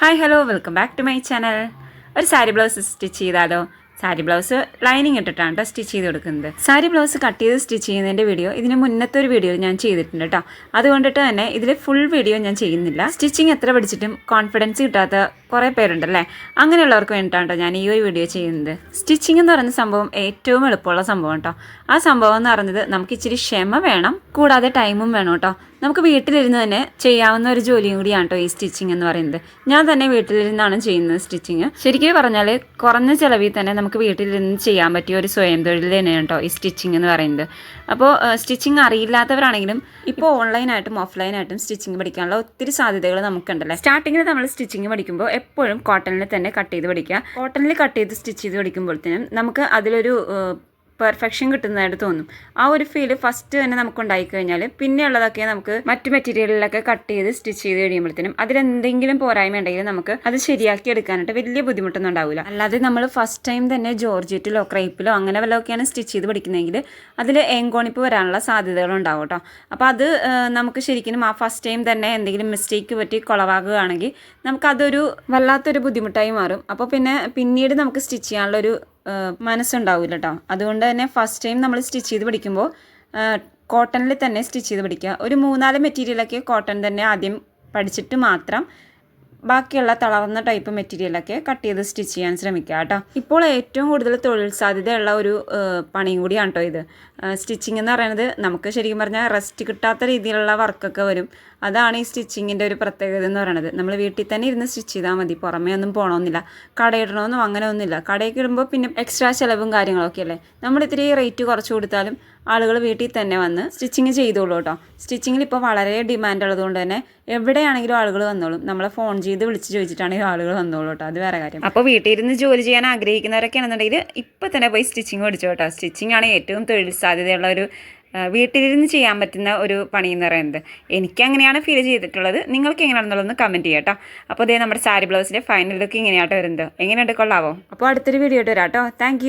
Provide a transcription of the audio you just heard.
Hi hello welcome back to my channel ഒരു sari blouse stitch ചെയ്താലോ? Sari blouse lining ഇട്ടിട്ടാണ് കേട്ടോ സ്റ്റിച്ച് ചെയ്ത് കൊടുക്കുന്നത്. സാരി ബ്ലൗസ് കട്ട് ചെയ്ത് സ്റ്റിച്ച് ചെയ്യുന്നതിന്റെ വീഡിയോ ഇതിന് മുന്നത്തെ ഒരു വീഡിയോ ഞാൻ ചെയ്തിട്ടുണ്ട് കേട്ടോ അതുകൊണ്ടിട്ട് തന്നെ ഇതിൽ ഫുൾ വീഡിയോ ഞാൻ ചെയ്യുന്നില്ല. സ്റ്റിച്ചിങ് എത്ര പഠിച്ചിട്ടും കോൺഫിഡൻസ് കിട്ടാത്ത കുറേ പേരുണ്ടല്ലേ? അങ്ങനെയുള്ളവർക്ക് വേണ്ടിയിട്ടാണ് കേട്ടോ ഞാൻ ഈ ഒരു വീഡിയോ ചെയ്യുന്നത്. സ്റ്റിച്ചിങ് എന്ന് പറയുന്ന സംഭവം ഏറ്റവും എളുപ്പമുള്ള സംഭവം കേട്ടോ ആ സംഭവം എന്ന് പറയുന്നത് നമുക്ക് ഇച്ചിരി ക്ഷമ വേണം കൂടാതെ ടൈമും വേണം കേട്ടോ നമുക്ക് വീട്ടിലിരുന്ന് തന്നെ ചെയ്യാവുന്ന ഒരു ജോലിയും കൂടിയാണ് കേട്ടോ ഈ സ്റ്റിച്ചിങ് എന്ന് പറയുന്നത്. ഞാൻ തന്നെ വീട്ടിലിരുന്നാണ് ചെയ്യുന്നത് സ്റ്റിച്ചിങ് ശരിക്കും പറഞ്ഞാൽ കുറഞ്ഞ ചിലവിൽ തന്നെ നമുക്ക് വീട്ടിലിരുന്ന് ചെയ്യാൻ പറ്റിയ ഒരു സ്വയം തൊഴിൽ തന്നെയാണ് കേട്ടോ ഈ സ്റ്റിച്ചിങ് എന്ന് പറയുന്നത്. അപ്പോൾ സ്റ്റിച്ചിങ് അറിയില്ലാത്തവരാണെങ്കിലും ഇപ്പോൾ ഓൺലൈനായിട്ടും ഓഫ്ലൈനായിട്ടും സ്റ്റിച്ചിങ് പഠിക്കാനുള്ള ഒത്തിരി സാധ്യതകൾ നമുക്കുണ്ടല്ലേ? സ്റ്റാർട്ടിങ്ങിൽ നമ്മൾ സ്റ്റിച്ചിങ് പഠിക്കുമ്പോൾ എപ്പോഴും കോട്ടണിൽ തന്നെ കട്ട് ചെയ്ത് പഠിക്കുക. കോട്ടണിൽ കട്ട് ചെയ്ത് സ്റ്റിച്ച് ചെയ്ത് പഠിക്കുമ്പോഴത്തേനും നമുക്ക് അതിലൊരു പെർഫെക്ഷൻ കിട്ടുന്നതായിട്ട് തോന്നും. ആ ഒരു ഫീൽ ഫസ്റ്റ് തന്നെ നമുക്ക് ഉണ്ടായി കഴിഞ്ഞാൽ പിന്നെയുള്ളതൊക്കെ നമുക്ക് മറ്റു മെറ്റീരിയലിലൊക്കെ കട്ട് ചെയ്ത് സ്റ്റിച്ച് ചെയ്ത് കഴിയുമ്പോഴത്തേനും അതിലെന്തെങ്കിലും പോരായ്മ ഉണ്ടെങ്കിൽ നമുക്ക് അത് ശരിയാക്കി എടുക്കാനായിട്ട് വലിയ ബുദ്ധിമുട്ടൊന്നും ഉണ്ടാവില്ല അല്ലാതെ നമ്മൾ ഫസ്റ്റ് ടൈം തന്നെ ജോർജറ്റിലോ ക്രൈപ്പിലോ അങ്ങനെ വല്ലതൊക്കെയാണ് സ്റ്റിച്ച് ചെയ്ത് പഠിക്കുന്നതെങ്കിൽ അതിൽ ഏങ്കോണിപ്പ് വരാനുള്ള സാധ്യതകൾ ഉണ്ടാവും കേട്ടോ. അപ്പോൾ അത് നമുക്ക് ശരിക്കും ആ ഫസ്റ്റ് ടൈം തന്നെ എന്തെങ്കിലും മിസ്റ്റേക്ക് പറ്റി കുളവാകുകയാണെങ്കിൽ നമുക്കതൊരു വല്ലാത്തൊരു ബുദ്ധിമുട്ടായി മാറും. അപ്പോൾ പിന്നെ പിന്നീട് നമുക്ക് സ്റ്റിച്ച് ചെയ്യാനുള്ളൊരു ആ, മനസ്സുണ്ടാവില്ല കേട്ടോ അതുകൊണ്ട് തന്നെ ഫസ്റ്റ് ടൈം നമ്മൾ സ്റ്റിച്ച് ചെയ്ത് പഠിക്കുമ്പോൾ കോട്ടണിൽ തന്നെ സ്റ്റിച്ച് ചെയ്ത് പഠിക്കുക ഒരു മൂന്നാൽ മെറ്റീരിയലൊക്കെ കോട്ടൺ തന്നെ ആദ്യം പഠിച്ചിട്ട് മാത്രം ബാക്കിയുള്ള തളർന്ന ടൈപ്പ് മെറ്റീരിയലൊക്കെ കട്ട് ചെയ്ത് സ്റ്റിച്ച് ചെയ്യാൻ ശ്രമിക്കുക കേട്ടോ. ഇപ്പോൾ ഏറ്റവും കൂടുതൽ തൊഴിൽ സാധ്യതയുള്ള ഒരു പണിയും കൂടിയാണ് കേട്ടോ ഇത്. സ്റ്റിച്ചിങ് എന്ന് പറയുന്നത് നമുക്ക് ശരിക്കും പറഞ്ഞാൽ റെസ്റ്റ് കിട്ടാത്ത രീതിയിലുള്ള വർക്കൊക്കെ വരും. അതാണ് ഈ സ്റ്റിച്ചിങ്ങിന്റെ ഒരു പ്രത്യേകത എന്ന് പറയുന്നത് നമ്മൾ വീട്ടിൽ തന്നെ ഇരുന്ന് സ്റ്റിച്ച് ചെയ്താൽ മതി. പുറമേ ഒന്നും പോകണമെന്നില്ല കടയിടണമെന്നും അങ്ങനെ ഒന്നുമില്ല കടയിൽ ഇടുമ്പോൾ പിന്നെ എക്സ്ട്രാ ചിലവും കാര്യങ്ങളൊക്കെ അല്ലേ? നമ്മൾ ഇത്തിരി റേറ്റ് കുറച്ച് കൊടുത്താലും ആളുകൾ വീട്ടിൽ തന്നെ വന്ന് സ്റ്റിച്ചിങ് ചെയ്തോളൂ കേട്ടോ. സ്റ്റിച്ചിങ്ങിൽ ഇപ്പോൾ വളരെ ഡിമാൻഡ് ഉള്ളതുകൊണ്ട് തന്നെ എവിടെയാണെങ്കിലും ആളുകൾ വന്നോളും. നമ്മളെ ഫോൺ ചെയ്ത് വിളിച്ച് ചോദിച്ചിട്ടാണെങ്കിൽ ആളുകൾ വന്നോളൂ കേട്ടോ. അത് വേറെ കാര്യം. അപ്പോൾ വീട്ടിൽ ഇരുന്ന് ജോലി ചെയ്യാൻ ആഗ്രഹിക്കുന്നവരൊക്കെ ആണെന്നുണ്ടെങ്കിൽ ഇപ്പോൾ തന്നെ പോയി സ്റ്റിച്ചിങ് പഠിച്ചു കേട്ടോ. സ്റ്റിച്ചിങ് ആണ് ഏറ്റവും തൊഴിൽ സാധ്യതയുള്ള ഒരു വീട്ടിലിരുന്ന് ചെയ്യാൻ പറ്റുന്ന ഒരു പണി എന്ന് പറയുന്നത്. എനിക്ക് അങ്ങനെയാണ് ഫീൽ ചെയ്തിട്ടുള്ളത്. നിങ്ങൾക്ക് എങ്ങനെയാണെന്നുള്ളതൊന്ന് കമന്റ് ചെയ്യാം കേട്ടോ. അപ്പോൾ അതേ നമ്മുടെ സാരി ബ്ലൗസിന്റെ ഫൈനൽ ലുക്ക് ഇങ്ങനെയാട്ടോ വരുന്നത്. എങ്ങനെയുണ്ട്? കൊള്ളാവോ? അപ്പോൾ അടുത്തൊരു വീഡിയോ ഇട്ട് വരാം കേട്ടോ. താങ്ക്